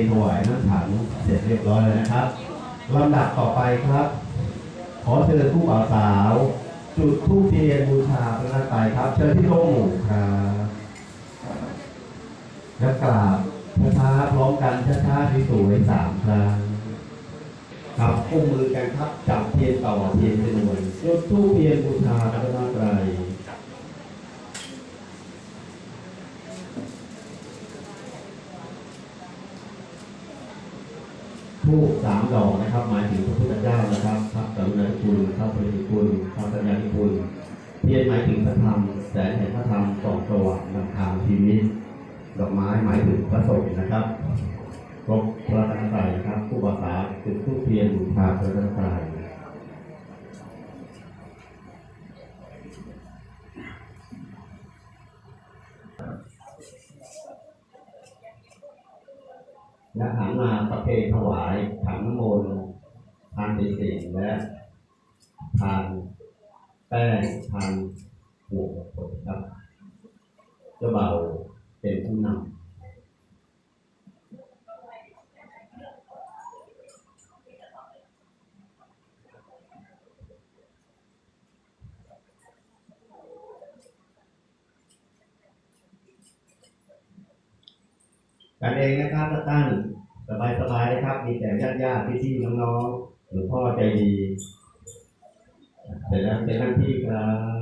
นถวายน้ำถังเสร็จเรียบร้อยแล้วนะครับลำดับต่อไปครับ ขอเชิญผู้บ่าวสาว จุดธูปเทียนบูชาพระนาตรัยครับ เชิญที่โรงหมู่ครับแล้วกราบช้าๆพร้อมกันช้าๆสวยๆสามครั้งครับอุ้มมือกันครับจับเทียนต่อเทียนเป็นหน่วยจุดธูปเทียนบูชาพระนาตรัย ผู้สามดอกนะครับ หมายถึงพระพุทธเจ้านะครับ พระกรุณาธิคุณพระปริคุณพระปัญญาธิคุณเทียนหมายถึงพระธรรมแสงแห่งพระธรรมส่องสว่างนำทางชีวิตดอกไม้หมายถึงพระสงฆ์นะครับครบพระรัตนตรันะครับผู้ภาษาจุดทูบเทียนบูชาพระรัตนตรัย และหันมาประเพณถวายขันน้ำมนต์ทานติสิงและทานแป้งทานหัวผลครับเจ้าเบาเป็นผู้นำ กันเองนะครับทุกท่านสบายๆนะครับ มีแต่ญาติญาติพี่ๆน้องๆหลวงพ่อใจดีเสร็จแล้วเป็นหน้าที่ครับ